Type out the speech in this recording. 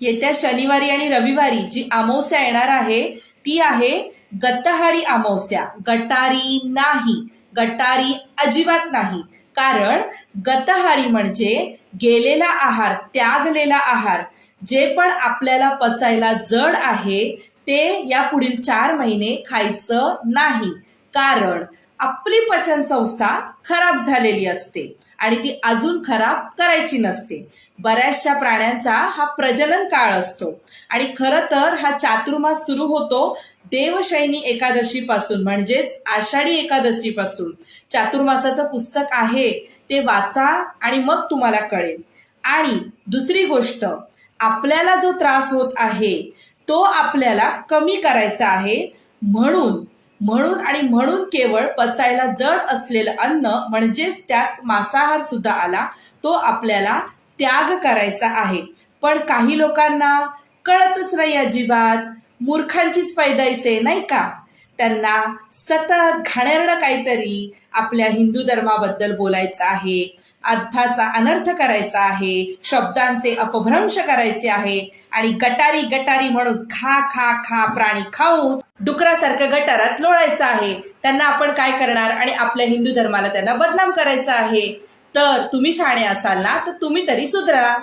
येत्या शनिवारी आणि रविवारी जी अमावस्या येणार आहे ती आहे गतहारी अमावस्या. गटारी नाही. गटारी अजिबात नाही. कारण गतहारी म्हणजे गेलेला आहार त्यागलेला आहार. जे पण आपल्याला पचायला जड आहे ते या पुढील चार महिने खायचं नाही. कारण आपली पचन संस्था खराब झालेली असते आणि ती अजून खराब करायची नसते. बऱ्याचशा प्राण्यांचा हा प्रजनन काळ असतो. आणि खरं तर हा चातुर्मास सुरू होतो देवशैनी एकादशीपासून म्हणजेच आषाढी एकादशीपासून. चातुर्मासाचं पुस्तक आहे ते वाचा आणि मग तुम्हाला कळेल. आणि दुसरी गोष्ट आपल्याला जो त्रास होत आहे तो आपल्याला कमी करायचा आहे. म्हणून म्हणून आणि म्हणून केवळ पचायला जड असलेलं अन्न म्हणजेच त्यात मांसाहार सुद्धा आला तो आपल्याला त्याग करायचा आहे. पण काही लोकांना कळतच नाही अजिबात. मूर्खांचीच पैदाईस आहे नाही का? त्यांना सतत घाणेरडं काहीतरी आपल्या हिंदू धर्माबद्दल बोलायचं आहे अर्थाचा अनर्थ करायचा आहे शब्दांचे अपभ्रंश करायचे आहे आणि गटारी गटारी म्हणून खा खा खा प्राणी खाऊन डुकरासारखं गटारात लोळायचं आहे. त्यांना आपण काय करणार? आणि आपल्या हिंदू धर्माला त्यांना बदनाम करायचं आहे. तर तुम्ही शाणे असाल ना तर तुम्ही तरी सुधरा.